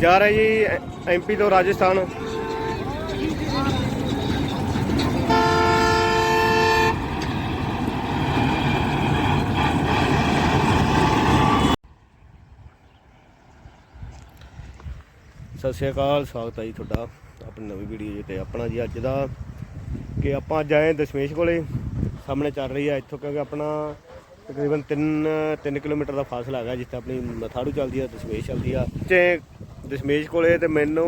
ਜਾ ਰਹੇ ਜੀ ਐਮਪੀ ਤੋਂ ਰਾਜਸਥਾਨ। ਸਤਿ ਸ਼੍ਰੀ ਅਕਾਲ, ਸਵਾਗਤ ਹੈ ਜੀ ਤੁਹਾਡਾ ਆਪਣੀ ਨਵੀਂ ਵੀਡੀਓ ਜੀ ਤੇ ਆਪਣਾ ਜੀ ਅੱਜ ਦਾ ਕਿ ਆਪਾਂ ਅੱਜ ਆਏ ਦਸ਼ਮੇਸ਼ ਕੋਲੇ। ਸਾਹਮਣੇ ਚੱਲ ਰਹੀ ਹੈ ਇੱਥੋਂ ਕਿਉਂਕਿ ਆਪਣਾ ਤਕਰੀਬਨ 3 3 ਕਿਲੋਮੀਟਰ ਦਾ ਫਾਸਲਾ ਹੈਗਾ, ਜਿੱਥੇ ਆਪਣੀ ਮਥਾੜੂ ਚੱਲਦੀ ਆ, ਦਸ਼ਮੇਸ਼ ਚੱਲਦੀ ਆ। ਤੇ ਦਸ਼ਮੇਸ਼ ਕੋਲੇ ਤੇ ਮੈਨੂੰ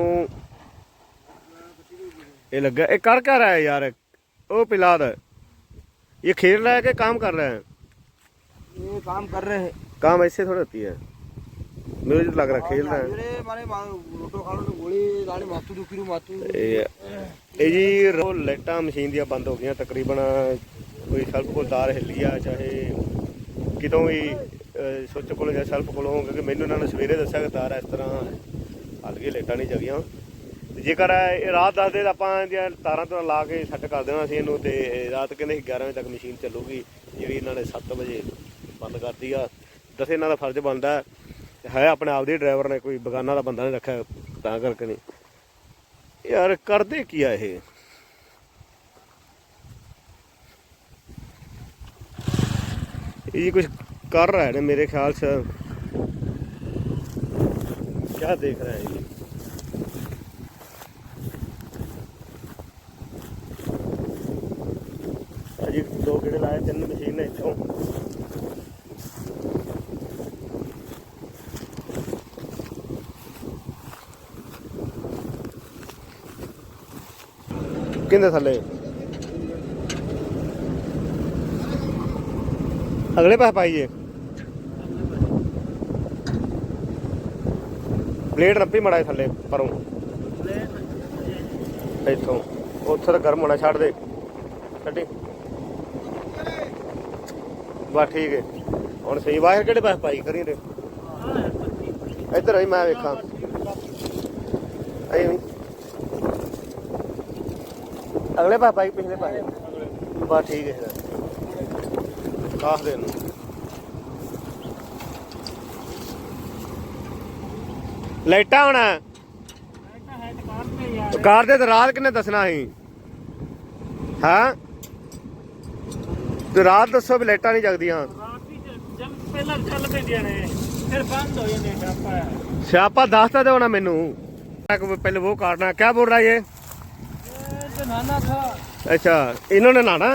ਇਹ ਲੱਗਾ ਇਹ ਕਰ ਕਰ ਰਹਾ ਹੈ ਯਾਰ ਉਹ ਪਿਲਾਦ ये खेल रहा है कि काम कर रहा है ये काम कर रहे हैं काम ऐसे थोड़ी होती है मुझे तो लग रहा है खेल रहा है मेरे मारे रोटो खालो तो गोली गाड़ी मातू दुखी मातू ਇਹ ਇਹ ਜੀ ਰੋ ਲਾਈਟਾਂ ਮਸ਼ੀਨ ਦੀਆਂ ਬੰਦ ਹੋ ਗਈਆਂ ਤਕਰੀਬਨ ਕੋਈ ਸਲਫ ਕੋਲ ਤਾਰ ਹਿੱਲੀ ਆ ਚਾਹੇ ਕਿਤੋਂ ਵੀ ਅਹ, ਸੁੱਚ ਕੋਲ ਜਾਂ ਸਲਫ ਕੋਲੋਂ ਕਿਉਂਕਿ ਮੈਨੂੰ ਇਹਨਾਂ ਨੇ ਸਵੇਰੇ ਦੱਸਿਆ ਕਿ ਤਾਰ ਇਸ ਤਰ੍ਹਾਂ ਹਲਕੀ ਲੇਟਾਂ ਨਹੀਂ ਜਗੀਆਂ। ਜੇਕਰ ਇਹ ਰਾਤ ਦੱਸਦੇ ਤਾਂ ਆਪਾਂ ਜਿਹੜੀਆਂ ਤਾਰਾਂ ਤੋਂ ਲਾ ਕੇ ਸੈੱਟ ਕਰ ਦੇਣਾ ਸੀ ਇਹਨੂੰ ਤੇ ਰਾਤ ਕਹਿੰਦੇ 11 ਵਜੇ ਤੱਕ ਮਸ਼ੀਨ ਚੱਲੂਗੀ, ਜਿਹੜੀ ਇਹਨਾਂ ਨੇ 7 ਵਜੇ ਬੰਦ ਕਰਤੀ ਆ। ਦੱਸ ਇਹਨਾਂ ਦਾ ਫਰਜ਼ ਬਣਦਾ ਹੈ। ਆਪਣੇ ਆਪ ਦੇ ਡਰਾਈਵਰ ਨੇ ਕੋਈ ਬਗਾਨਾ ਦਾ ਬੰਦਾ ਨਹੀਂ ਰੱਖਿਆ ਤਾਂ ਕਰਕੇ ਨਹੀਂ। ਯਾਰ ਕਰਦੇ ਕੀ ਆ ਇਹ? ਇਹ ਕੁਝ ਕਰ ਰਹਾ ਨੇ ਮੇਰੇ ਖਿਆਲ 'ਚ। क्या देख रहा है ये ਅਜੀ ਦੋ ਗੇੜੇ ਲਾਏ ਤਿੰਨ ਮਸ਼ੀਨ ਨੇ ਇੱਥੋਂ ਕਿੰਦੇ ਥੱਲੇ ਅਗਲੇ ਪਾਸੇ ਪਾਈਏ ਬਲੇਡ ਰੱਪੀ ਮੜਾ ਥੱਲੇ ਪਰੋਂ। ਇੱਥੋਂ। ਉੱਥੇ ਤਾਂ ਗਰਮ ਹੋਣਾ, ਛੱਡ ਦੇ। ਛੱਡੀ। ਬਸ ਠੀਕ ਹੈ ਹੁਣ ਸਹੀ ਵਾਹਰ ਕਿਹੜੇ ਪਾਸੇ ਪਾਈ ਕਰੀ ਰੇ ਇੱਧਰ ਆਈ ਮੈਂ ਵੇਖਾਂ। ਆਈ ਵੀ ਅਗਲੇ ਪਾਸੇ ਪਾਈ ਪਿਛਲੇ ਪਾਸੇ। ਬਸ ਠੀਕ ਹੈ ਕਾਹ ਦੇ ਨੂੰ? ਲਾਈਟਾਂ ਹੋਣਾ? ਕਾਰ ਦੇ ਰਾਤ ਦੱਸਣਾ ਸੀ? ਹਾਂ? ਤੇ ਰਾਤ ਦੱਸੋ ਵੀ ਲਾਈਟਾਂ ਨਹੀਂ ਜਗਦੀਆਂ। ਪਹਿਲਾਂ ਚੱਲ ਪੈਂਦੀਆਂ ਨੇ ਫਿਰ ਬੰਦ ਹੋ ਜਾਂਦੇ ਸਿਆਪਾ ਸਿਆਪਾ ਦੱਸਦਾ ਤੇ ਹੋਣਾ ਮੈਨੂੰ ਪਹਿਲੇ ਉਹ ਕਾਰਨਾ ਕਿਆ ਬੋਲ ਰਹਾ ਇਹ? ਜਨਾਨਾ ਥਾ। ਅੱਛਾ ਇਹਨਾਂ ਨੇ ਨਾਣਾ?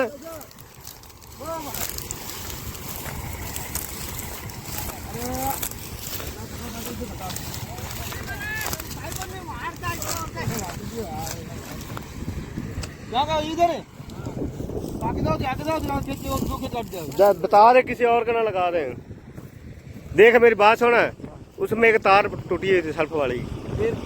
जा बता दे किसी और का ना लगा दे। देख मेरी बात सुन। उसमें एक तार टूटी हुई थी सल्फ वाली। फिर?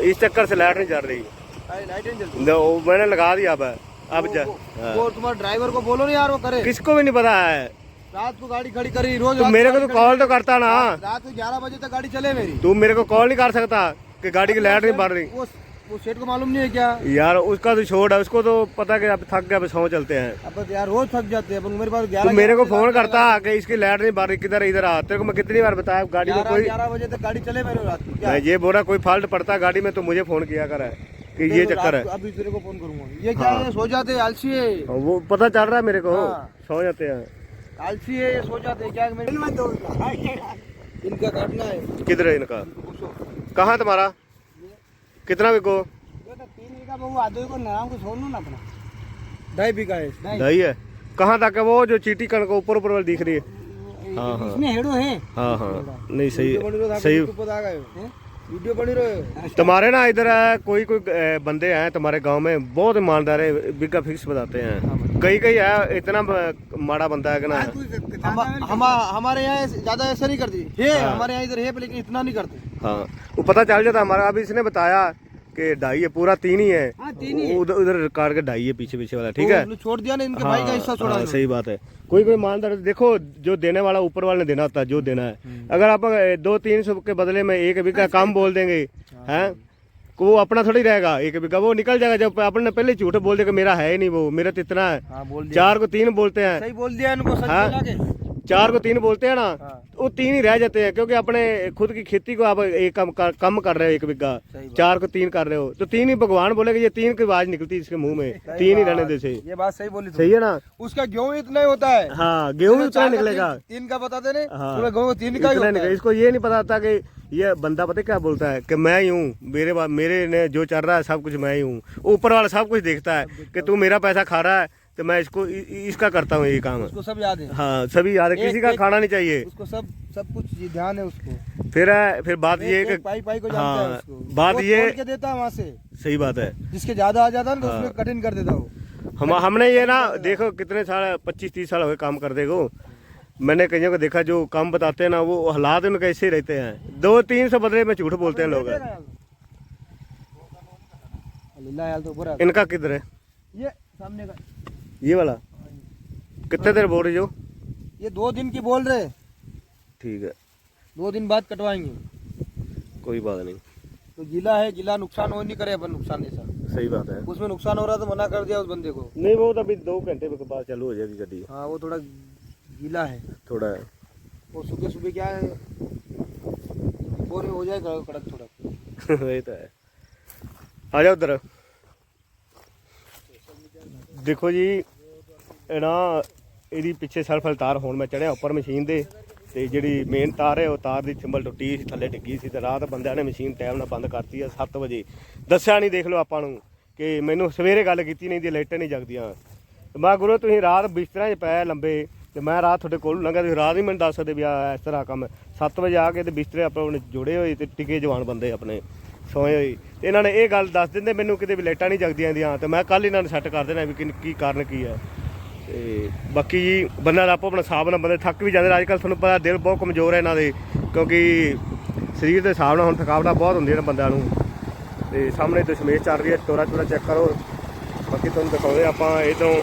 इस चक्कर से लाइट नहीं जल रही। लाइट नहीं जलती। वो मैंने लगा दिया अब। अब जा। वो- हाँ। तुम्हारे ड्राइवर को बोलो नहीं यार वो करे। किसको भी नहीं पता है। रात को गाड़ी खड़ी करी रोज तू मेरे को को तो कॉल तो करता ना। रात को ग्यारह बजे तक गाड़ी चले मेरी। तू मेरे को कॉल नहीं कर सकता कि गाड़ी की लाइट नहीं बढ़ रही। वो वो सेठ को मालूम नहीं है क्या यार उसका तो छोड़ है उसको तो पता कि अब थक गया अब सौ चलते हैं अब बस यार रोज थक जाते हैं अपन मेरे पास तू ग्यारह मेरे को फोन करता कि इसकी लाइट नहीं बढ़ रही किधर है, इधर आ तेरे को मैं कितनी बार बताया गाड़ी में कोई ग्यारह बजे तक गाड़ी चले मेरे रात को क्या मैं ये बोला कोई फॉल्ट पड़ता गाड़ी में तो मुझे फोन किया कर कि ये देखो, चक्कर रात को है अभी तेरे को फोन करूंगा ये क्या हाँ। है सो जाते हैं, आलसी है और वो पता चल रहा है मेरे को हाँ। सो जाते हैं आलसी है ये सो जाते हैं क्या है, मेरे- इनका काटना है किधर है इनका उसको कहाँ तुम्हारा कितना बिको तीन बीघा बहु आदमी को नाम को छोड़ना ना अपना ढाई बीघा है ढाई ढाई है कहाँ तक है वो जो चीटी कण को ऊपर ऊपर वाली दिख रही है हाँ, हाँ। इसमें हेडो है हाँ हाँ नहीं सही सही सही सही वीडियो बनी रहे तुम्हारे ना इधर है, कोई कोई अ, बंदे हैं तुम्हारे गांव में बहुत ईमानदार है बिका फिक्स बताते हैं कई कई है इतना ब- माड़ा बंदा है कि ना हम, हम, हमारे यहाँ ज्यादा ऐसा नहीं करती है हाँ। हमारे यहाँ इधर है लेकिन इतना नहीं करते हाँ वो पता चल जाता हमारा अभी इसने बताया कि ढाई है पूरा तीन ही है हाँ, तीन ही है। उधर उधर काट के ढाई है पीछे पीछे वाला ठीक है वो छोड़ दिया ना इनके भाई का हिस्सा छोड़ा हाँ, इन्होंने। सही बात है कोई कोई ईमानदार देखो जो देने वाला ऊपर वाले ने देना होता है जो देना है अगर आप अ, दो तीन सौ के बदले में एक बीघा कम बोल देंगे हैं वो अपना थोड़ी रहेगा एक बीघा वो निकल जाएगा जब अपन ने पहले ही झूठ बोल दिया कि मेरा है ही नहीं वो मेरा तो इतना है हाँ बोल दिया चार को तीन बोलते हैं सही बोल दिया इनको सच हाँ। बोला के चार को तीन बोलते हैं ना हाँ। वो तीन ही रह जाते हैं क्योंकि अपने खुद की खेती को आप एक कम कर, कम कर रहे हो एक बिग्गा चार को तीन कर रहे हो। तो तीन ही भगवान बोलेगे ये तीन की आवाज़ निकलती है इसके मुँह में। तीन ही रहने दे ये बात सही बोली सही है ना? उसका गेहूँ इतना ही होता है। हाँ गेहूँ भी उतना निकलेगा। तीन, का बताते नहीं हाँ। गेहूँ तीन का इतना इसको ये नहीं पता था कि ये बंदा पता क्या बोलता है? कि मैं ही हूँ मेरे मेरे ने जो चल रहा है सब कुछ मैं ही हूँ। ऊपर वाला सब कुछ देखता है कि तू मेरा पैसा खा रहा है तो मैं इसको इ- इसका करता हूँ ये काम। उसको सब याद है। हाँ सभी याद है। किसी का खाना नहीं चाहिए। उसको सब सब कुछ ध्यान है उसको। फिर है फिर बात ये है एक पाई पाई को कि जानता है हाँ बात ये देता है वहाँ से। सही बात है। जिसके ज़्यादा आ जाता है ना तो हाँ। उसमें कठिन कर देता वो। हम हमने ये ना देखो कितने साल पच्चीस तीस साल हो गए काम करते को। मैंने कईयों को देखा जो काम बताते हैं ना वो हालात उनके ऐसे ही रहते हैं। दो तीन सौ बदले में झूठ बोलते हैं लोग। तो आ। इनका किधर है? ये सामने का ये वाला? कितने देर बोल रहे हो? ये दो दिन की बोल रहे। ठीक है। दो दिन बाद कटवाएँगे। कोई बात नहीं। तो जिला है जिला नुकसान हो नहीं करे अपन नुकसान नहीं सर सही बात है। उसमें नुकसान हो रहा तो मना कर दिया उस बंदे को। नहीं वो तो अभी दो घंटे के बाद चालू हो जाएगी गड्डी। हाँ वो थोड़ा गीला है। थोड़ा। है और सुबह सुबह क्या है? बोर हो जाएगा कड़क थोड़ा। वही तो है। आ जाओ उधर। देखो जी ਨਾ ਇਹਦੀ ਪਿੱਛੇ ਸਲਫਲ ਤਾਰ ਹੋਣ ਮੈਂ ਚੜਿਆ ਉੱਪਰ ਮਸ਼ੀਨ ਦੇ ਤੇ ਜਿਹੜੀ ਮੇਨ ਤਾਰ ਹੈ ਉਹ ਤਾਰ ਦੀ ਥੰਬਲ ਟੁੱਟੀ ਸੀ, ਥੱਲੇ ਡਿੱਗੀ ਸੀ ਤੇ ਰਾਤ ਬੰਦਿਆਂ ਨੇ ਮਸ਼ੀਨ ਟਾਈਮ ਨਾਲ ਬੰਦ ਕਰਤੀ ਆ 7 ਵਜੇ। ਦੱਸਿਆ ਨਹੀਂ ਦੇਖ ਲਓ ਆਪਾਂ ਨੂੰ ਕਿ ਮੈਨੂੰ ਸਵੇਰੇ ਗੱਲ ਕੀਤੀ ਨਹੀਂ ਦੀ ਲਾਈਟਾਂ ਨਹੀਂ ਜਗਦੀਆਂ। ਤੇ ਮੈਂ ਗੁਰੂ ਤੁਸੀਂ ਰਾਤ ਬਿਸਤਰਾਂ 'ਚ ਪਏ ਲੰਬੇ ਤੇ ਮੈਂ ਰਾਤ ਤੁਹਾਡੇ ਕੋਲ ਲੰਘਿਆ, ਤੁਸੀਂ ਰਾਤ ਹੀ ਮੈਨੂੰ ਦੱਸ ਸਕਦੇ ਵੀ ਆ ਇਸ ਤਰ੍ਹਾਂ ਕੰਮ। 7 ਵਜੇ ਆ ਕੇ ਤੇ ਬਿਸਤਰੇ ਆਪਣੇ ਜੁੜੇ ਹੋਏ ਤੇ ਟਿਕੇ ਜਵਾਨ ਬੰਦੇ ਆਪਣੇ, ਸੋਏ ਹੋਏ। ਤੇ ਇਹਨਾਂ ਨੇ ਇਹ ਗੱਲ ਦੱਸ ਦਿੰਦੇ, ਮੈਨੂੰ ਕਿਤੇ ਵੀ ਲਾਈਟਾਂ ਨਹੀਂ ਜਗਦੀਆਂ ਦੀਆਂ ਤੇ ਮੈਂ ਕੱਲ ਇਹਨਾਂ ਨੂੰ ਸੈੱਟ ਕਰ ਦੇਣਾ ਵੀ ਕੀ- ਕੀ ਕਾਰਨ ਕੀ ਹੈ ਤੇ ਬਾਕੀ ਜੀ ਬੰਦਾ ਦਾ ਆਪੋ ਆਪਣਾ ਹਿਸਾਬ ਨਾਲ ਬੰਦੇ ਥੱਕ ਵੀ ਜਾਂਦੇ ਨੇ। ਅੱਜ ਕੱਲ ਤੁਹਾਨੂੰ ਪਤਾ ਦਿਲ ਬਹੁਤ ਕਮਜ਼ੋਰ ਹੈ ਇਹਨਾਂ ਦੇ, ਕਿਉਂਕਿ ਸਰੀਰ ਦੇ ਹਿਸਾਬ ਨਾਲ ਹੁਣ ਥਕਾਵਟਾਂ ਬਹੁਤ ਹੁੰਦੀਆਂ ਨੇ ਬੰਦਿਆਂ ਨੂੰ। ਤੇ ਸਾਹਮਣੇ ਦਸ਼ਮੇਸ਼ ਚੱਲ ਰਹੀ ਹੈ ਚੋਰਾ ਚੋਰਾ ਚੈੱਕ ਕਰੋ। ਬਾਕੀ ਤੁਹਾਨੂੰ ਦਿਖਾਉਂਦੇ ਆਪਾਂ, ਇਹ ਤੋਂ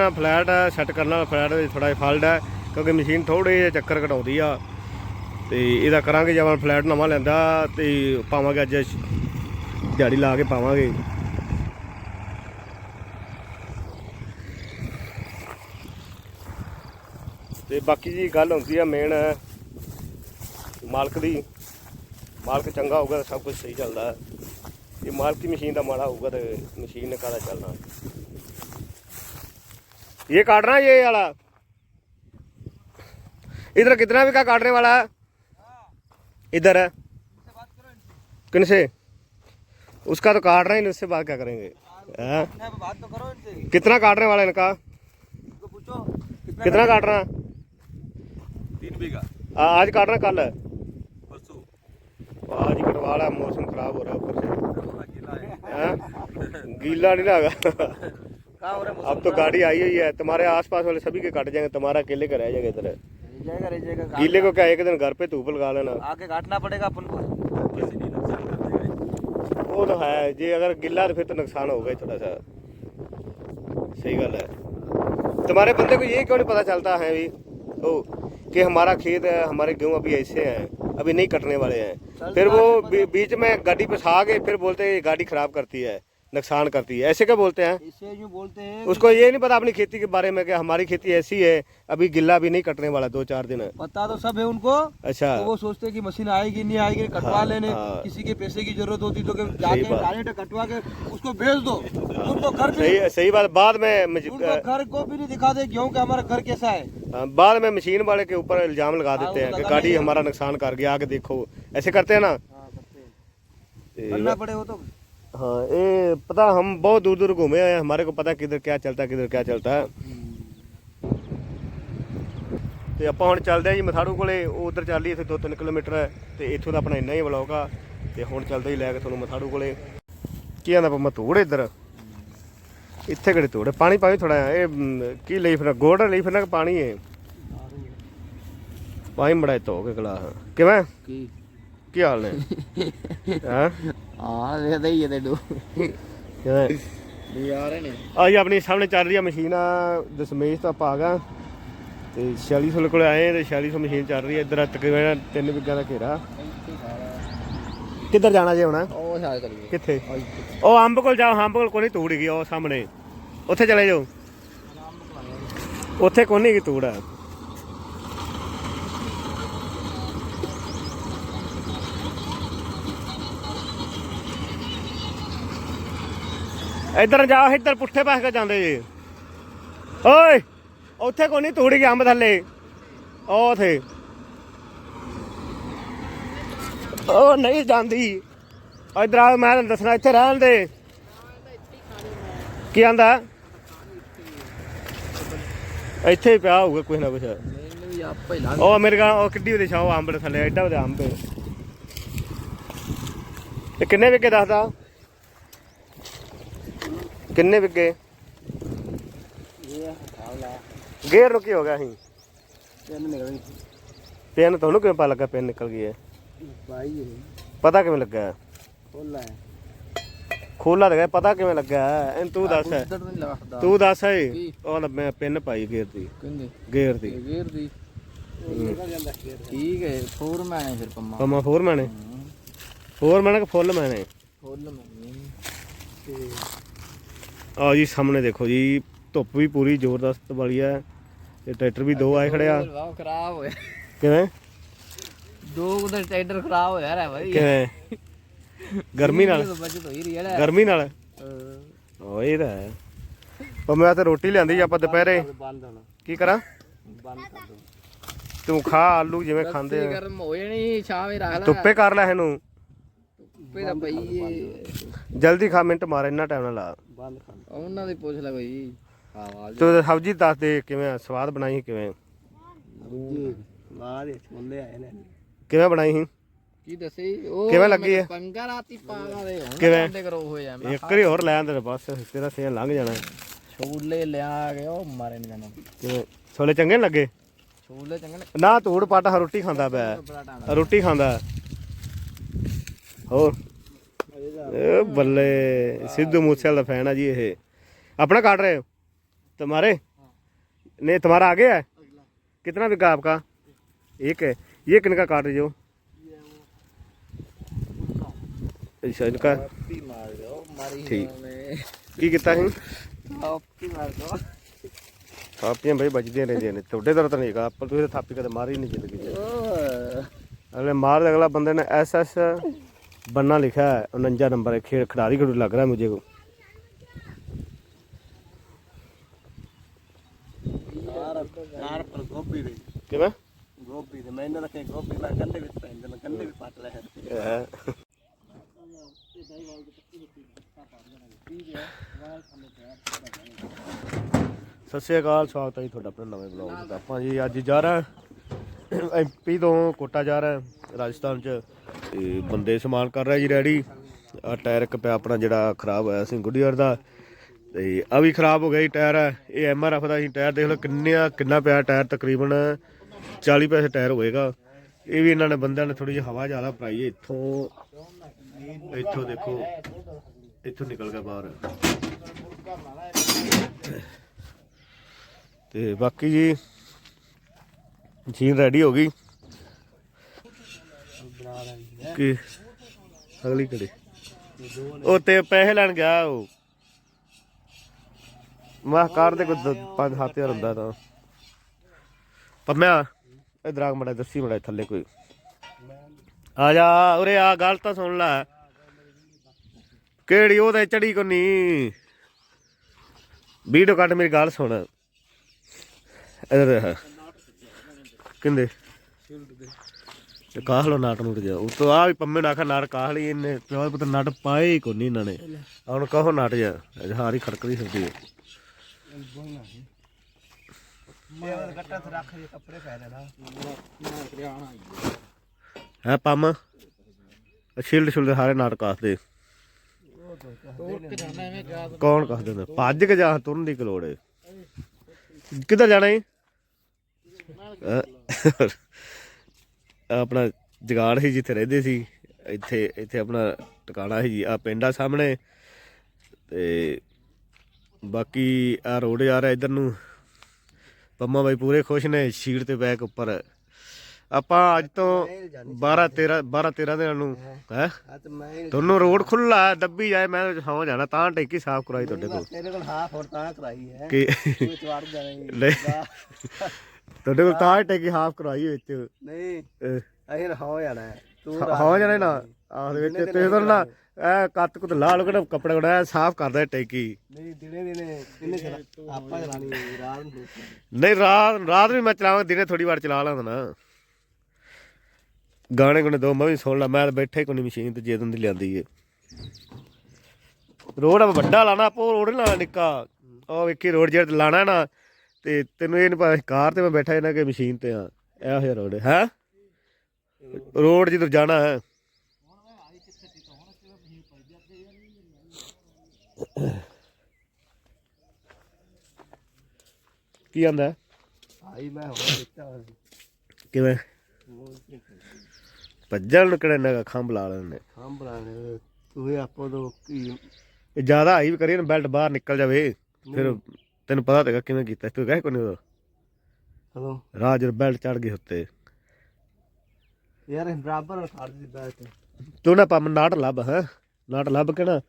ਜਿਹਾ ਨਾ ਫਲੈਟ ਸੈੱਟ ਕਰਨ ਵਾਲਾ ਫਲੈਟ ਵਿੱਚ ਥੋੜਾ ਜਿਹਾ ਫਾਲਟ ਹੈ ਕਿਉਂਕਿ ਮਸ਼ੀਨ ਥੋੜੇ ਜਿਹਾ ਚੱਕਰ ਘਟਾਉਂਦੀ ਆ। ਤੇ ਇਹਦਾ ਕਰਾਂਗੇ ਜਦੋਂ ਫਲੈਟ ਨਵਾਂ ਲੈਂਦਾ, ਤੇ ਪਾਵਾਂਗੇ ਅੱਜ ਦਿਹਾੜੀ ਲਾ ਕੇ ਪਾਵਾਂਗੇ। ਤੇ ਬਾਕੀ ਜੀ ਗੱਲ ਹੁੰਦੀ ਆ ਮੇਨ ਮਾਲਕ ਦੀ। ਮਾਲਕ ਚੰਗਾ ਹੋਊਗਾ ਤਾਂ ਸਭ ਕੁਝ ਸਹੀ ਚੱਲਦਾ। ਹੈ ਜੇ ਮਾਲਕ ਦੀ ਮਸ਼ੀਨ ਦਾ ਮਾੜਾ ਹੋਊਗਾ ਤੇ ਮਸ਼ੀਨ ਨੇ ਕਾਹਦਾ ਚੱਲਣਾ। ये काट रहा है ये वाला इधर कितना भी का काटने वाला है इधर है किन से उसका तो काट रहे हैं उससे बात क्या करेंगे हैं? नहीं, बात तो करो इनसे कितना काटने वाला है इनका इनको पूछो कितना कितना काट रहा है तीन बीघा आ- आज काट रहा है कल है परसों आज ही कटवा रहा है मौसम खराब हो रहा है ऊपर से थोड़ा गीला है हैं? गीला नहीं ना होगा कहाँ हो रहा है अब तो गाड़ी आई हुई है। तुम्हारे आसपास वाले सभी के कट जाएँगे तुम्हारा अकेले का रह जाएगा इधर। गीले को क्या एक दिन घर पे धूप लगा लेना। आगे काटना पड़ेगा अपन को। वो तो है जी अगर गिल्ला तो फिर तो नुकसान होगा थोड़ा सा। सही गल है। तुम्हारे बंदे को ये क्यों नहीं पता चलता है अभी? ओ कि हमारा खेत है हमारे गेहूँ अभी ऐसे हैं अभी नहीं कटने वाले हैं। फिर वो बीच में गाड़ी पिछा के फिर बोलते हैं गाड़ी खराब करती है। नुकसान करती है। ऐसे क्या बोलते हैं? इसे यूँ बोलते हैं उसको ये नहीं पता अपनी खेती के बारे में कि हमारी खेती ऐसी है अभी गिल्ला भी नहीं कटने वाला दो चार दिन। पता तो सब है उनको अच्छा। तो वो सोचते हैं कि मशीन आएगी नहीं आएगी कटवा हाँ, लेने। हाँ। किसी के पैसे की ज़रूरत होती तो। डायरेक्ट कटवा के उसको भेज दो। उनको घर सही सही बात। बाद में घर को भी नहीं दिखा दे गेहूँ का हमारा घर कैसा है। हाँ, बाद में मशीन वाले के ऊपर इल्ज़ाम लगा हाँ, देते हैं कि गाड़ी हमारा नुकसान कर गया आके देखो। ऐसे करते है ना? हाँ, करते हैं। करना पड़े वो तो। हाँ ये पता हम बहुत दूर दूर घूमे हैं हमारे को पता किधर क्या चलता है किधर क्या चलता है ਤੇ ਆਪਾਂ ਹੁਣ ਚੱਲਦੇ ਆ ਜੀ ਮਥਾੜੂ ਕੋਲੇ ਉਹ ਉਧਰ ਚੱਲੀ ਇੱਥੇ 2-3 ਕਿਲੋਮੀਟਰ ਹੈ ਤੇ ਇੱਥੋਂ ਦਾ ਆਪਣਾ ਇੰਨਾ ਹੀ ਵਲੌਗ ਆ ਤੇ ਹੁਣ ਚੱਲਦੇ ਹੀ ਲੈ ਕੇ ਤੁਹਾਨੂੰ ਮਥਾੜੂ ਕੋਲੇ ਕੀ ਆਂਦਾ ਪਾ ਧੂੜ ਇੱਧਰ ਇੱਥੇ ਕਿਹੜੇ ਧੂੜ ਹੈ? ਪਾਣੀ ਪਾਣੀ ਥੋੜਾ ਇਹ ਮ, ਕੀ ਲਈ ਫਿਰਨਾ ਗੋੜ ਲਈ ਫਿਰਨਾ ਕਿ ਪਾਣੀ ਹੈ ਪਾਣੀ ਬੜਾ ਧੋ ਕੇ ਗਲਾ ਕਿਵੇਂ ਕੀ ਕੀ ਹਾਲ ਨੇ? ਹਾਂ? ਹਾਂ ਵੇਖਦਾ ਹੀ ਇਹਦੇ ਡੋ ਕਿਵੇਂ? ਵੀ ਆ ਰਹੇ ਨੇ। ਆ ਜੀ ਆਪਣੀ ਸਾਹਮਣੇ ਚੱਲ ਰਹੀ ਆ ਮਸ਼ੀਨ ਆ ਦਸਮੇਸ਼ ਤੋਂ ਆ। ਗਾ ਤੇ 4600 ਕੋਲੇ ਆਏ ਆ ਤੇ 4600 ਮਸ਼ੀਨ ਚੱਲ ਰਹੀ ਹੈ ਇੱਧਰ ਤਕਰੀਬਨ 3 ਵਿਗਾ ਦਾ ਘੇਰਾ। ਕਿੱਧਰ ਜਾਣਾ ਜੇ ਹੁਣ? ਉਹ ਸ਼ਾਇਦ ਕਰੀਏ ਕਿੱਥੇ? ਉਹ ਅੰਬ ਕੋਲ ਜਾਓ ਅੰਬ ਕੋਲ ਕੋਈ ਤੂੜ ਗਈ ਉਹ ਸਾਹਮਣੇ। ਉੱਥੇ ਚਲੇ ਜਾਓ। ਉੱਥੇ ਕੋਈ ਨਹੀਂ ਤੂੜ। ਆ ਇੱਧਰ ਜਾ, ਇੱਧਰ ਪੁੱਠੇ ਪਾਸੇ ਕੇ ਜਾਂਦੇ ਜੀ? ਓਏ, ਉੱਥੇ ਕੋਈ ਨਹੀਂ ਤੂੜ ਗਈ ਅੰਬ ਥੱਲੇ। ਉਹ ਉਥੇ। ਉਹ ਨਹੀਂ ਜਾਂਦੀ। ਇੱਧਰ ਆ, ਮੈਂ ਤੈਨੂੰ ਦੱਸਣਾ, ਇੱਥੇ ਰਹਿਣ ਦੇ। ਕੀ ਆਂਦਾ? ਇੱਥੇ ਹੀ ਪਿਆ ਹੋਊਗਾ ਕੁਛ ਨਾ ਕੁਛ। ਉਹ ਮੇਰੇ ਕੋਲ ਉਹ ਕਿੱਡੀ ਉਹਦੇ ਛਾਉ ਅੰਬ ਦੇ ਥੱਲੇ, ਐਡਾ ਉਹਦੇ ਅੰਬ ਇਹ ਕਿੰਨੇ ਵਿਕੇ ਦੱਸਦਾ? ਕਿੰਨੇ ਹਾਵਲਾ ਗੇਰ ਨੂੰ ਕੀ ਹੋ ਗਿਆ ਸੀ ਤਿੰਨ ਨਿਕਲ ਗਈ। ਪੈਨ ਤੁਹਾਨੂੰ ਕਿਵੇਂ ਪਤਾ ਲੱਗਾ ਪੈਨ ਨਿਕਲ ਗਈ ਹੈ? ਬਾਈ ਪਤਾ ਕਿਵੇਂ ਲੱਗਾ? ਖੋਲਾ ਹੈ। ਖੋਲਾ ਤਾਂ ਗਿਆ ਪਤਾ ਕਿਵੇਂ ਲੱਗਾ ਐਨ ਤੂੰ ਦੱਸ। ਤੂੰ ਦੱਸ ਏ? ਉਹ ਮੈਂ ਪਿੰਨ ਪਾਈ ਗੇਰ ਦੀ। ਕਹਿੰਦੇ ਗੇਰ ਦੀ। ਵੀਰ ਦੀ। ਠੀਕ ਹੈ ਫੋਰ ਮੈਨੇ ਫਿਰ ਪੰਮਾ। ਪਮਾ ਫੋਰ ਮੈਨੇ ਫੋਰ ਮੈਨੇ ਕਿ ਫੁੱਲ ਮੈਨੇ ਫੁੱਲ ਮੈਨੇ ਆ ਜੀ ਸਾਹਮਣੇ ਦੇਖੋ ਜੀ ਧੁੱਪ ਵੀ ਪੂਰੀ ਜ਼ੋਰਦਸਤ ਵਾਲੀ ਹੈ ਤੇ ਟਰੈਕਟਰ ਵੀ ਦੋ ਆਏ ਖੜੇ ਆ। ਵਾਹ ਖਰਾਬ ਹੋਇਆ। ਕਿਵੇਂ? ਦੋ ਉਧਰ ਟੈਂਡਰ ਖਰਾਬ ਹੋਇਆ ਰੇ ਭਾਈ ਕਿਵੇਂ? ਗਰਮੀ ਨਾਲ? ਬਚਤ ਹੋਈ ਰਹੀ ਹੈ ਗਰਮੀ ਨਾਲ? ਓ ਇਹ ਤਾਂ ਹੈ। ਪਰ ਮੈਂ ਤਾਂ ਰੋਟੀ ਲਿਆਂਦੀ ਆਪਾਂ ਦੁਪਹਿਰੇ। ਕੀ ਕਰਾਂ? ਬੰਦ ਕਰ ਦੋ। ਤੂੰ ਖਾ ਆਲੂ ਜਿਵੇਂ ਖਾਂਦੇ ਆ। ਗਰਮ ਹੋ ਜਾਣੀ ਛਾਵੇਂ ਰੱਖ ਲੈ। ਧੁੱਪੇ ਕਰ ਲੈ ਇਹਨੂੰ। ਧੁੱਪੇ ਦਾ ਜਲਦੀ ਖਾ ਮਿੰਟ ਮਾਰ ਇੰਨਾ ਟਾਈਮ ਨਾ ਲਾ। ਬੰਦ ਉਹਨਾਂ ਦੀ ਪੁੱਛ ਲੈ ਕੋਈ ਆਵਾਜ਼ ਤੂੰ ਸਬਜ਼ੀ ਦੱਸ ਦੇ ਕਿਵੇਂ ਸਵਾਦ ਬਣਾਈ ਸੀ ਕਿਵੇਂ? ਆਏ ਨੇ। ਕਿਵੇਂ ਬਣਾਈ ਸੀ? ਕੀ ਦੱਸੀ? ਉਹ ਕਿਵੇਂ ਲੱਗੀ ਹੈ? ਪੰਗਾ ਰਾਤੀ ਪਾਗਾ ਦੇ ਹੁਣ ਕਿਵੇਂ? ਕੰਡੇ ਕਰੋ ਹੋ ਜਾ ਮੈਂ ਇੱਕ ਵਾਰੀ ਹੋਰ ਲੈ ਆਂਦੇ ਬਸ ਤੇਰਾ ਸੇ ਲੰਘ ਜਾਣਾ। ਛੋਲੇ ਲਿਆ ਕੇ ਉਹ ਮਾਰੇ ਨੇ ਜਾਣਾ। ਕਿਵੇਂ? ਛੋਲੇ ਚੰਗੇ ਨੀ ਲੱਗੇ? ਛੋਲੇ ਚੰਗੇ ਨੇ ਨਾ ਧੂੜ ਪੱਟ ਰੋਟੀ ਖਾਂਦਾ ਪਿਆ। ਰੋਟੀ ਖਾਂਦਾ। ਹੋਰ? ਇਹ ਬੱਲੇ ਸਿੱਧੂ ਮੂਸੇਵਾਲ ਦਾ ਫੈਨ ਆ ਜੀ ਇਹ अपना काट रहे हो तुम्हारे नहीं तुम्हारा आगे है कितना बिका आपका एक है ये किनका काट रहे हो अच्छा इनका ਪੀ ਮਾਰ ਦਿਓ ਮਾਰੀ ਠੀਕ। ਨੇ ਕੀ ਕੀਤਾ ਸੀ ਆਪੀ ਮਾਰ ਦਿਓ ਥਾਪੀਆਂ ਬਈ ਵੱਜਦੀਆਂ ਰਹਿੰਦੀਆਂ ਨੇ ਤੁਹਾਡੇ ਦਰ ਤਾਂ ਨਹੀਂ ਹੈਗਾ ਆਪਾਂ ਤੁਸੀਂ ਤਾਂ ਥਾਪੀ ਕਦੇ ਮਾਰੀ ਨਹੀਂ ਜ਼ਿੰਦਗੀ 'ਚ ਓਹ अगले मार अगला बंदे ने एस एस बनना लिखा है उनंजा नंबर है खेल खिलाड़ी खिलाड़ी लग रहा है मुझे को ਯਾਰ ਪਰ ਗੋਭੀ ਦੇ कि मैं ਗੋਭੀ ਦੇ ਮੈਨੂੰ ਰੱਖੇ ਗੋਭੀ ਮੈਂ ਕੰਡੇ ਵਿੱਚ ਪੈਂਦੇ ਮੈਂ ਕੰਡੇ ਵੀ ਪੱਟ ਲੈ है। ਸਤਿ ਸ਼੍ਰੀ ਅਕਾਲ ਸਵਾਗਤ ਹੈ ਜੀ ਤੁਹਾਡਾ ਆਪਣੇ ਨਵੇਂ ਬਲੌਗ ਵਿੱਚ ਆਪਾਂ ਜੀ ਅੱਜ ਜਾ ਰਹੇ ਐਮਪੀ ਤੋਂ ਕੋਟਾ ਜਾ ਰਿਹਾ ਰਾਜਸਥਾਨ ਚ। ਤੇ ਬੰਦੇ ਸਮਾਨ ਕਰ ਰਿਹਾ ਜੀ ਰੈਡੀ। ਆ ਟਾਇਰ ਇੱਕ ਪਿਆ ਆਪਣਾ ਜਿਹੜਾ ਖਰਾਬ ਹੋਇਆ ਸੀ ਗੁੱਡੀਅਰ ਦਾ। ਤੇ ਆ ਵੀ ਖਰਾਬ ਹੋ ਗਿਆ ਜੀ ਟਾਇਰ। ਇਹ ਐਮਆਰਐਫ ਦਾ ਸੀ ਟਾਇਰ ਦੇਖ ਲਓ ਕਿੰਨਾ ਕਿੰਨਾ ਪਿਆ ਟਾਇਰ, ਤਕਰੀਬਨ 40 ਪੈਸੇ ਟਾਇਰ ਹੋਏਗਾ। ਇਹ ਵੀ ਇਹਨਾਂ ਨੇ ਬੰਦਿਆਂ ਨੇ ਥੋੜੀ ਜਿਹੀ ਹਵਾ ਜ਼ਿਆਦਾ ਭਰਾਈ ਇੱਥੋਂ ਇੱਥੋਂ ਦੇਖੋ, ਇੱਥੋਂ ਨਿਕਲ ਗਿਆ ਬਾਹਰ। ਤੇ ਬਾਕੀ ਜੀ ਮਸ਼ੀਨ ਰੈਡੀ ਹੋ ਗਈ। ਕਿ ਅਗਲੀ ਕੜੇ ਉਹ ਤੇ ਪੈਸੇ ਲੈਣ ਗਿਆ ਉਹ। ਮੈਂ ਕਾਰ ਦੇ ਕੋਈ 5-7000 ਹੁੰਦਾ ਤਾਂ। ਪੰਮਿਆ ਇਧਰ ਆ ਮੜਾ ਦੱਸੀ, ਮੜਾ ਥੱਲੇ ਕੋਈ। ਆ ਜਾ, ਉਰੇ ਆ, ਗੱਲ ਤਾਂ ਸੁਣ ਲੈ। ਕਿਹੜੀ ਉਹਦੇ ਚੜੀ ਕੋ ਨਹੀਂ ਵੀਡੀਓ ਕੱਟ ਮੇਰੀ ਗੱਲ ਸੁਣ। ਇਧਰ ਕਿੰਦੇ? ਤੇ ਕਾਹ ਲੋ ਨਾਟ ਨੂੰ ਜਾ ਉਹ ਤੋਂ ਆ ਵੀ ਪੰਮੇ ਨੂੰ ਆਖਾ ਨਾਟ ਕਾਹ ਲਈ ਇਹਨੇ? ਪਿਓ ਪੁੱਤ ਨਾਟ ਪਾਏ ਹੀ ਕੋਈ ਨਹੀਂ ਇਹਨਾਂ ਨੇ। ਹੁਣ ਕਹੋ ਨਾਟ ਜਾ ਹਾਰੀ ਖੜਕਦੀ ਫਿਰਦੀ ਹੈ। ਇਹ ਗੱਟਾ ਤੇ ਰੱਖ ਦੇ ਕੱਪੜੇ ਪੈ ਲੈਣਾ ਹੈ ਪੰਮ ਸ਼ੀਲਡ ਸ਼ੁਲਡ ਹਾਰੇ ਨਾਟ ਕਾਸਦੇ ਕੌਣ ਕਾਸ ਦਿੰਦਾ? ਭੱਜ ਕੇ ਜਾ ਤੁਰਨ ਦੀ ਕੀ ਲੋੜ ਹੈ? ਕਿੱਧਰ ਜਾਣਾ ਹੈ? ਆਪਣਾ ਜਗਾੜ ਸੀ ਜਿੱਥੇ ਰਹਿੰਦੇ ਸੀ ਇੱਥੇ ਇੱਥੇ ਆਪਣਾ ਟਿਕਾਣਾ ਸੀ ਜੀ ਆ ਪਿੰਡ ਸਾਹਮਣੇ ਤੇ ਬਾਕੀ ਆ ਰੋਡ ਜਾ ਰਿਹਾ ਇਧਰ ਨੂੰ। ਪੰਮਾ ਬਾਈ ਪੂਰੇ ਖੁਸ਼ ਨੇ ਸ਼ੀਟ ਤੇ ਬੈਕ ਉੱਪਰ। ਆਪਾਂ ਅੱਜ ਤੋਂ 12 13 12 13 ਦਿਨਾਂ ਨੂੰ ਹੈ? ਤੁਹਾਨੂੰ ਰੋਡ ਖੁੱਲਾ ਦੱਬੀ ਜਾਏ ਮੈਂ ਸੌ ਜਾਣਾ ਤਾਂ ਟੇਕੀ ਸਾਫ਼ ਕਰਾਈ ਤੁਹਾਡੇ ਕੋਲ। ਤੇਰੇ ਕੋਲ ਹਾਫ ਹੋਰ ਤਾਂ ਕਰਾਈ ਹੈ। ਕਿ ਚਵਾੜ ਜਾਣਾ ਤੁਹਾਡੇ ਕੋਲ ਤਾਂ ਟੇਕੀ ਹਾਫ ਕਰਾਈ ਵਿੱਚ ਨਹੀਂ ਅਹ, ਅਸੀਂ ਹੋ ਜਾਣਾ ਹੈ। ਤੂੰ ਹੋ ਜਾਣਾ ਨਾ। ਆਹ ਦੇ ਵਿੱਚ ਤਾਂ ਨਾ ਇਹ ਕੱਤ ਕੁੱਤ ਲਾ ਲੋ ਕਿਹੜਾ ਕੱਪੜਾ ਕੜਾ ਸਾਫ਼ ਕਰਦਾ ਟੇਕੀ ਨਹੀਂ ਦਿਨੇ ਦਿਨੇ ਕਿੰਨੇ ਚਲਾ ਆਪਾਂ ਚਲਾਣੀ ਰਾਤ ਨੂੰ। ਨਹੀਂ ਰਾਤ ਰਾਤ ਵੀ ਮੈਂ ਚਲਾਵਾਂ ਦਿਨੇ ਥੋੜੀ ਵਾਰ ਚਲਾ ਲਾਂਦਾ ਨਾ। ਗਾਣੇ ਗੁਣੇ ਦੋ ਮੈਂ ਵੀ ਸੁਣ ਲਾ ਮੈਂ ਤਾਂ ਬੈਠਾ ਹੀ ਕੋਈ ਮਸ਼ੀਨ ਤੇ ਜਦੋਂ ਦੀ ਲਿਆਂਦੀ ਏ। ਰੋਡ ਆ ਵੱਡਾ ਲਾਣਾ ਆਪੋ ਰੋਡ ਨੀ ਲਾਣਾ ਨਿੱਕਾ। ਉਹ ਵੇਖੀ ਰੋਡ ਜਿਹੜਾ ਲਾਣਾ ਨਾ ਤੇ ਤੈਨੂੰ ਇਹ ਨੀ ਪਤਾ ਕਾਰ ਤੇ ਮੈਂ ਬੈਠਾ ਇਹਨਾਂ ਕੇ ਮਸ਼ੀਨ ਤੇ ਆ ਇਹੋ ਜਿਹਾ ਰੋਡ ਹੈ? ਰੋਡ ਜਿੱਧਰ ਜਾਣਾ ਹੈ। ਕੀ ਆਂਦਾ? ਆਈ ਮੈਂ ਹੋ ਦਿੱਤਾ ਕਿਵੇਂ? ਭੱਜਣ ਨੂੰ ਕਿਹੜਾ ਨਾ ਖੰਭ ਲਾ ਲੈਂਦੇ ਖਾਂ ਬਣਾਣੇ ਤੂੰ ਆਪੋ ਦੋ ਕੀ ਜ਼ਿਆਦਾ ਹਾਈ ਵੀ ਕਰੀਏ ਨਾ ਬੈਲਟ ਬਾਹਰ ਨਿਕਲ ਜਾਵੇ ਫਿਰ ਤੈਨੂੰ ਪਤਾ ਤੇਗਾ ਕਿਵੇਂ ਕੀਤਾ ਤੂੰ ਕਹੇ ਕੋਈ ਨਹੀਂ ਉਦੋਂ ਹਲੋ। ਬੈਲਟ ਚੜ ਗਈ ਉੱਤੇ। ਯਾਰ ਇਹ ਬਰਾਬਰ ਖੜ ਦੀ ਬੈਠ ਤੂੰ। ਨਾ ਪੰਮ ਨਾਟ ਲੱਭ ਹੈ? ਨਾਟ ਲੱਭ ਕੇ ਨਾ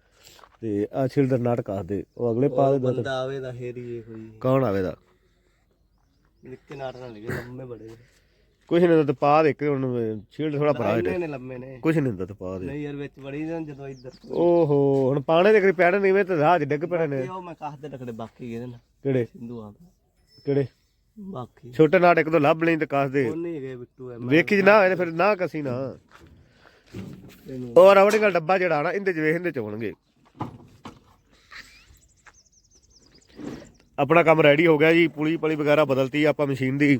ਤੇ ਆ ਛਿਲਦਰ ਨਾਟ ਕਾਸ ਦੇ ਉਹ ਅਗਲੇ ਪਾ ਦੇ ਦੋ ਬੰਦਾ ਆਵੇ ਦਾ ਹੇਰੀ ਇਹ ਕੋਈ। ਕੌਣ ਆਵੇਦਾ? ਨਿੱਕੇ ਨਾਟ ਨਾਲ ਲਿਖੇ ਲੰਮੇ ਬੜੇ। ਕੁਛ ਨਹੀਂ ਤਾਂ ਪਾ ਦੇ ਇੱਕ ਹੁਣ ਛਿਲਡ ਥੋੜਾ ਭਰਾ ਇੰਨੇ ਦੇ। ਨੇ ਲੰਮੇ ਨੇ। ਕੁਛ ਨਹੀਂ ਤਾਂ ਪਾ ਦੇ। ਨਹੀਂ ਯਾਰ ਵਿੱਚ ਬੜੀ ਜਾਂ ਜਦੋਂ ਇੱਧਰ। ਓਹੋ ਹੁਣ ਪਾਣੇ ਦੇ ਕਰੀ ਪੈਣ ਨਹੀਂ ਵੇ ਤੇ ਰਾਹ 'ਚ ਡਿੱਗ ਪੈਣੇ ਨੇ। ਤੇ ਉਹ ਮੈਂ ਕਾਹ ਦੇ ਟਕੜੇ ਬਾਕੀ ਇਹਦੇ ਨਾਲ। ਕਿਹੜੇ? ਹਿੰਦੂਆਂ ਦੇ। ਕਿਹੜੇ? ਬਾਕੀ। ਛੋਟੇ ਨਾਟ ਇੱਕ ਦੋ ਲੱਭ ਲਈ ਤੇ ਕਾਸ ਦੇ। ਉਹ ਨਹੀਂ ਹੈਗੇ ਬਿੱਟੂ ਐ ਵੇਖੀ ਜੀ ਨਾ ਹੋਏ ਤੇ ਫਿਰ ਨਾ ਕਸੀ ਨਾ। ਉਹ ਰਬੜੀ ਦਾ ਡੱਬਾ ਜਿਹੜਾ ਆਣਾ ਇਹਦੇ ਚ ਵੇਖ ਇਹਦੇ ਚ ਹੋਣਗੇ ਆਪਣਾ ਕੰਮ ਰੈਡੀ ਹੋ ਗਿਆ ਜੀ ਪੁਲੀ ਪਲੀ ਵਗੈਰਾ ਬਦਲਤੀ ਆਪਾਂ ਮਸ਼ੀਨ ਦੀ।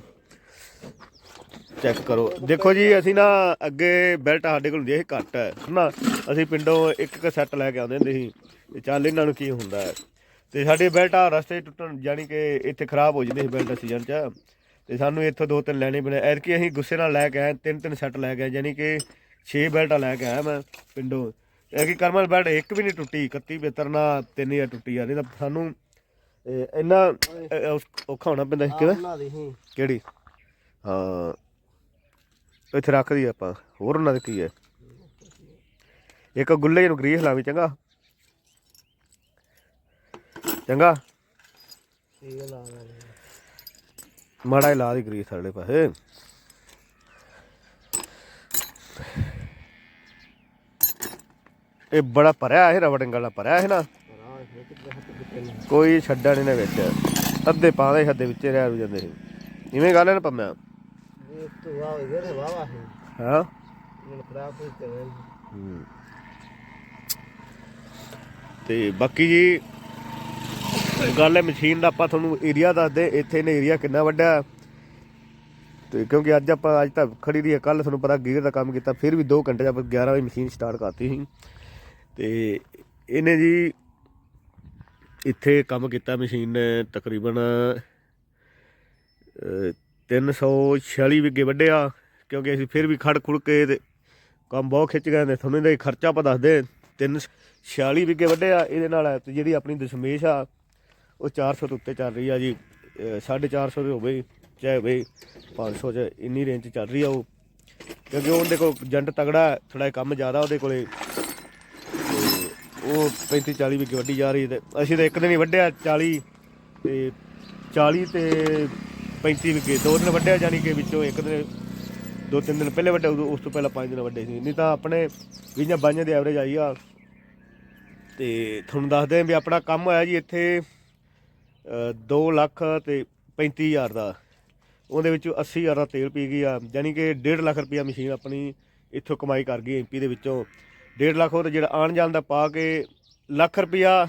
ਚੈੱਕ ਕਰੋ। ਦੇਖੋ ਜੀ ਅਸੀਂ ਨਾ ਅੱਗੇ ਬੈਲਟ ਸਾਡੇ ਕੋਲ ਹੁੰਦੀ ਸੀ ਘੱਟ ਹੈ ਨਾ ਅਸੀਂ ਪਿੰਡੋਂ ਇੱਕ ਇੱਕ ਸੈੱਟ ਲੈ ਕੇ ਆਉਂਦੇ ਹੁੰਦੇ ਸੀ ਤੇ ਚੱਲ ਇਹਨਾਂ ਨੂੰ ਕੀ ਹੁੰਦਾ ਹੈ? ਤੇ ਸਾਡੇ ਬੈਲਟ ਆ ਰਸਤੇ ਟੁੱਟਣ ਜਾਨੀ ਕਿ ਇੱਥੇ ਖਰਾਬ ਹੋ ਜਾਂਦੇ ਸੀ ਬੈਲਟ ਸੀਜ਼ਨ 'ਚ। ਤੇ ਸਾਨੂੰ ਇੱਥੋਂ ਦੋ ਤਿੰਨ ਲੈਣੇ ਬਣੇ ਐਤਕੀ ਅਸੀਂ ਗੁੱਸੇ ਨਾਲ ਲੈ ਕੇ ਆਏ ਤਿੰਨ ਤਿੰਨ ਸੈੱਟ ਲੈ ਕੇ ਆਏ ਜਾਨੀ ਕਿ 6 ਬੈਲਟਾਂ ਲੈ ਕੇ ਆਇਆ ਮੈਂ ਪਿੰਡੋਂ। ਐਤਕੀ ਕਰਮਲ ਬੈਲਟ ਇੱਕ ਵੀ ਨਹੀਂ ਟੁੱਟੀ 31 72 ਨਾਲ ਤਿੰਨ ਹੀ ਟੁੱਟੀ ਆ। ਨਹੀਂ ਤਾਂ ਸਾਨੂੰ ਇਹ ਇੰਨਾ ਔਖ- ਹੋਣਾ ਪੈਂਦਾ ਸੀ ਕਿਵੇਂ ਕਿਹੜੀ? ਹਾਂ। ਇੱਥੇ ਰੱਖ ਦੀ ਆਪਾਂ। ਹੋਰ ਉਹਨਾਂ ਦੇ ਕੀ ਹੈ? ਇੱਕ ਗੁੱਲੇ ਨੂੰ ਗਰੀਹ ਲਾਵੀ, ਚੰਗਾ? ਚੰਗਾ? ਇਹ ਲਾ ਲਾ ਮਾੜਾ ਹੀ ਲਾ ਦੀ ਗਰੀਸ ਸਾਡੇ ਪਾਸੇ। ਇਹ ਬੜਾ ਭਰਿਆ ਹੈ ਰਬੜਿੰਗ ਵਾਲਾ ਭਰਿਆ ਹੈ ਨਾ। ਕੋਈ ਛੱਡਣ ਨੇ ਵਿੱਚ। ਅੱਧੇ ਪਾਦੇ ਹੱਦੇ ਵਿੱਚ ਰਹਿ ਰੂ ਜਾਂਦੇ ਸੀ। ਇਵੇਂ ਗੱਲ ਹੈ ਨਾ ਪੰਮਿਆ? ਇਹ ਤੂੰ ਬਾਕੀ ਜੀ ਗੱਲ ਹੈ ਮਸ਼ੀਨ ਦਾ ਆਪਾਂ ਤੁਹਾਨੂੰ ਏਰੀਆ ਦੱਸਦੇ ਇੱਥੇ ਨੇ ਏਰੀਆ ਕਿੰਨਾ ਵੱਡਾ। ਤੇ ਕਿਉਂਕਿ ਅੱਜ ਆਪਾਂ ਅੱਜ ਤਾਂ ਖੜੀ ਦੀ ਕੱਲ ਤੁਹਾਨੂੰ ਪਤਾ ਗੀਰ ਦਾ ਕੰਮ ਕੀਤਾ ਫਿਰ ਵੀ 2 ਘੰਟੇ ਆਪਾਂ 11 ਵਜੇ ਮਸ਼ੀਨ ਸਟਾਰਟ ਕਰਤੀ ਸੀ। ਤੇ ਇਹਨੇ ਜੀ ਇੱਥੇ ਕੰਮ ਕੀਤਾ ਮਸ਼ੀਨ ਨੇ ਤਕਰੀਬਨ 346 ਵਿੱਗੇ ਵੱਢਿਆ ਕਿਉਂਕਿ ਅਸੀਂ ਫਿਰ ਵੀ ਖੜ ਖੁੜ ਕੇ ਤੇ ਕੰਮ ਬਹੁਤ ਖਿੱਚ ਗਏ ਨੇ। ਤੁਹਾਨੂੰ ਇਹਦਾ ਖਰਚਾ ਆਪਾਂ ਦੱਸਦੇ 346 ਵਿੱਗੇ ਵੱਢਿਆ ਇਹਦੇ ਨਾਲ ਤੇ ਜਿਹੜੀ ਆਪਣੀ ਦਸ਼ਮੇਸ਼ ਆ ਉਹ 400 ਤੋਂ ਉੱਤੇ ਚੱਲ ਰਹੀ ਆ ਜੀ। ਅਹ, 450 ਦੇ ਹੋਵੇ ਚਾਹੇ ਹੋਵੇ 500 ਚ ਇੰਨੀ ਰੇਂਜ ਚ ਚੱਲ ਰਹੀ ਆ ਉਹ। ਕਿਉਂਕਿ ਉਹਦੇ ਕੋਲ ਜੰਟ ਤਗੜਾ ਥੋੜਾ ਕੰਮ ਜ਼ਿਆਦਾ ਉਹਦੇ ਕੋਲੇ। ਉਹ 35 40 ਵਿੱਗੇ ਵੱਢੀ ਜਾ ਰਹੀ ਤੇ ਅਸੀਂ ਤਾਂ ਇੱਕ ਦਿਨ ਹੀ ਵੱਢਿਆ 40 ਤੇ 40 ਤੇ 35 ਵਿਗੇ ਦੋ ਦਿਨ ਵੱਢਿਆ ਜਾਨੀ ਕਿ ਵਿੱਚੋਂ ਇੱਕ ਦਿਨ, ਦੋ ਤਿੰਨ ਦਿਨ ਪਹਿਲੇ ਵੱਡੇ, ਉਦੋਂ- ਉਸ ਤੋਂ ਪਹਿਲਾਂ ਪੰਜ ਦਿਨ ਵੱਡੇ ਸੀ। ਨਹੀਂ ਤਾਂ ਆਪਣੇ ਵੀਹਾਂ ਬਾਈਆਂ ਦੇ ਐਵਰੇਜ ਆਈ ਆ। ਤੇ ਤੁਹਾਨੂੰ ਦੱਸਦੇ ਹਾਂ ਵੀ ਆਪਣਾ ਕੰਮ ਹੋਇਆ ਜੀ ਇੱਥੇ 2 ਲੱਖ ਤੇ 35000 ਦਾ। ਉਹਦੇ ਵਿੱਚੋਂ 80000 ਦਾ ਤੇਲ ਪੀ ਗਈ ਆ। ਯਾਨੀ ਕਿ 1.5 ਲੱਖ ਰੁਪਇਆ ਮਸ਼ੀਨ ਆਪਣੀ ਇੱਥੋਂ ਕਮਾਈ ਕਰ ਗਈ ਐਮਪੀ ਦੇ ਵਿੱਚੋਂ। 1.5 ਲੱਖ ਉਹ ਤੇ ਜਿਹੜਾ ਆਣ ਜਾਣ ਦਾ ਪਾ ਕੇ ਲੱਖ ਰੁਪਇਆ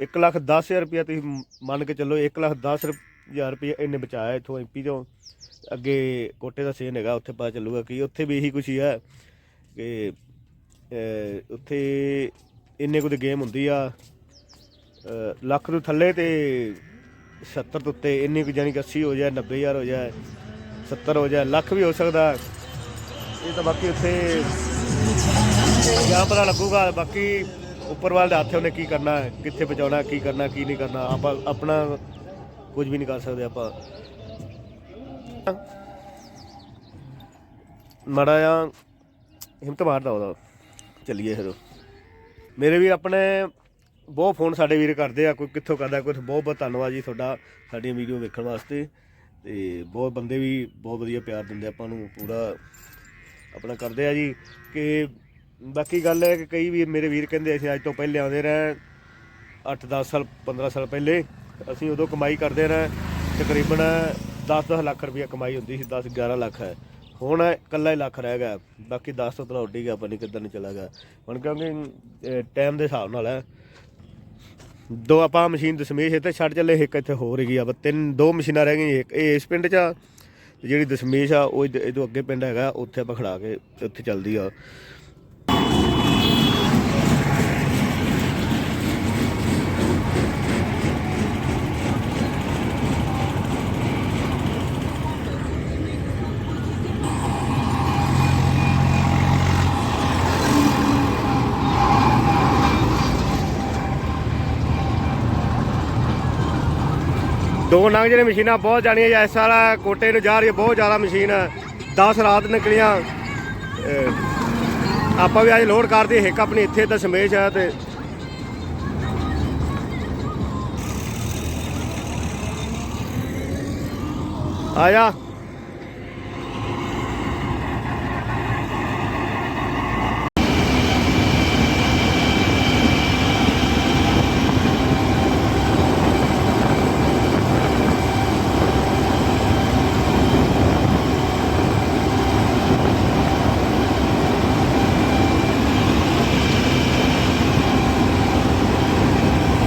1 ਲੱਖ 10000 ਰੁਪਇਆ ਤੁਸੀਂ ਮੰਨ ਕੇ ਚੱਲੋ 1 ਲੱਖ 10 ਹਜ਼ਾਰ ਰੁਪਇਆ ਇਹਨੇ ਬਚਾਇਆ ਇੱਥੋਂ ਐਮਪੀ ਤੋਂ। ਅੱਗੇ ਕੋਟੇ ਦਾ ਸੀਨ ਹੈਗਾ, ਉੱਥੇ ਪਤਾ ਚੱਲੂਗਾ ਕਿ ਉੱਥੇ ਵੀ ਇਹੀ ਕੁਛ ਹੀ ਹੈ ਕਿ ਉੱਥੇ ਇੰਨੇ ਕੁ ਦੀ ਗੇਮ ਹੁੰਦੀ ਆ। ਲੱਖ ਤੋਂ ਥੱਲੇ ਤੇ 70 ਤੋਂ ਉੱਤੇ ਇੰਨੇ ਕੁ ਜਾਨੀ ਕਿ 80 ਹੋ ਜਾਏ 90000 ਹੋ ਜਾਏ 70 ਹੋ ਜਾਏ, ਲੱਖ ਵੀ ਹੋ ਸਕਦਾ। ਇਹ ਤਾਂ ਬਾਕੀ ਉੱਥੇ ਜਾਂ ਪਤਾ ਲੱਗੂਗਾ, ਬਾਕੀ ਉੱਪਰ ਵਾਲੇ ਦੇ ਹੱਥ ਉਹਨੇ ਕੀ ਕਰਨਾ ਹੈ ਕਿੱਥੇ ਪਹੁੰਚਾਉਣਾ, ਕੀ ਕਰਨਾ, ਕੀ ਨਹੀਂ ਕਰਨਾ। ਆਪਾਂ ਆਪਣਾ ਕੁਝ ਵੀ ਨਹੀਂ ਕਰ ਸਕਦੇ ਆਪਾਂ। ਮੜਾ ਆ ਹਿੰਮਤ ਮਾਰਦਾ ਉਹਦਾ। ਚੱਲੀਏ ਫਿਰ। ਮੇਰੇ ਵੀ ਆਪਣੇ ਬਹੁਤ ਫੋਨ ਸਾਡੇ ਵੀਰ ਕਰਦੇ ਆ, ਕੋਈ ਕਿੱਥੋਂ ਕਰਦਾ, ਕੋਈ ਬਹੁਤ ਬਹੁਤ ਧੰਨਵਾਦ ਜੀ ਤੁਹਾਡਾ, ਸਾਡੀਆਂ ਵੀਡੀਓ ਵੇਖਣ ਵਾਸਤੇ। ਤੇ ਬਹੁਤ ਬੰਦੇ ਵੀ ਬਹੁਤ ਵਧੀਆ ਪਿਆਰ ਦਿੰਦੇ ਆਪਾਂ ਨੂੰ, ਪੂਰਾ ਆਪਣਾ ਕਰਦੇ ਆ ਜੀ। ਕਿ ਬਾਕੀ ਗੱਲ ਹੈ ਕਿ ਕਈ ਵੀ ਮੇਰੇ ਵੀਰ ਕਹਿੰਦੇ ਅਸੀਂ ਅੱਜ ਤੋਂ ਪਹਿਲੇ ਆਉਂਦੇ ਰਹੇ 8-10 ਸਾਲ 15 ਸਾਲ ਪਹਿਲੇ। ਅਸੀਂ ਉਦੋਂ ਕਮਾਈ ਕਰਦੇ ਰਹੇ, ਤਕਰੀਬਨ 10-10 ਲੱਖ ਰੁਪਏ ਕਮਾਈ ਹੁੰਦੀ ਸੀ 10-11 ਲੱਖ ਹੈ। ਹੁਣ ਇਕੱਲਾ ਹੀ ਲੱਖ ਰਹਿ ਗਿਆ, ਬਾਕੀ 10 ਤੋਂ ਤਾਂ ਉੱਡ ਹੀ ਗਿਆ, ਪਤਾ ਨਹੀਂ ਕਿੱਧਰ ਨੂੰ ਚਲਾ ਗਿਆ। ਹੁਣ ਕਿਉਂਕਿ ਟਾਈਮ ਦੇ ਹਿਸਾਬ ਨਾਲ ਹੈ। ਦੋ ਆਪਾਂ ਮਸ਼ੀਨ ਦਸ਼ਮੇਸ਼ ਇੱਥੇ ਛੱਡ ਚੱਲੇ, ਇੱਕ ਇੱਥੇ ਹੋਰ ਹੈਗੀ ਆ ਬਸ ਤਿੰਨ, ਦੋ ਮਸ਼ੀਨਾਂ ਰਹਿ ਗਈਆਂ, ਇੱਕ ਇਹ ਇਸ ਪਿੰਡ 'ਚ ਆ ਤੇ ਜਿਹੜੀ ਦਸ਼ਮੇਸ਼ ਆ, ਉਹ ਇਹ ਤੋਂ ਅੱਗੇ ਪਿੰਡ ਹੈਗਾ, ਉੱਥੇ ਆਪਾਂ ਖੜਾ ਕੇ ਉੱਥੇ ਚੱਲਦੀ ਆ। ਦੋ ਨੰਗ ਜਿਹੜੇ ਮਸ਼ੀਨਾਂ, ਬਹੁਤ ਜਾਣੀਆਂ ਇਸ ਸਾਲ ਕੋਟੇ ਨੂੰ ਜਾ ਰਹੀ ਹੈ, ਬਹੁਤ ਜ਼ਿਆਦਾ ਮਸ਼ੀਨ। 10 ਰਾਤ ਨਿਕਲੀਆਂ। ਆਪਾਂ ਵੀ ਅੱਜ ਲੋਡ ਕਰਦੇ ਇੱਕ ਆਪਣੀ ਇੱਥੇ ਤਾਂ ਸਮੇਸ਼ ਆ ਤੇ ਆ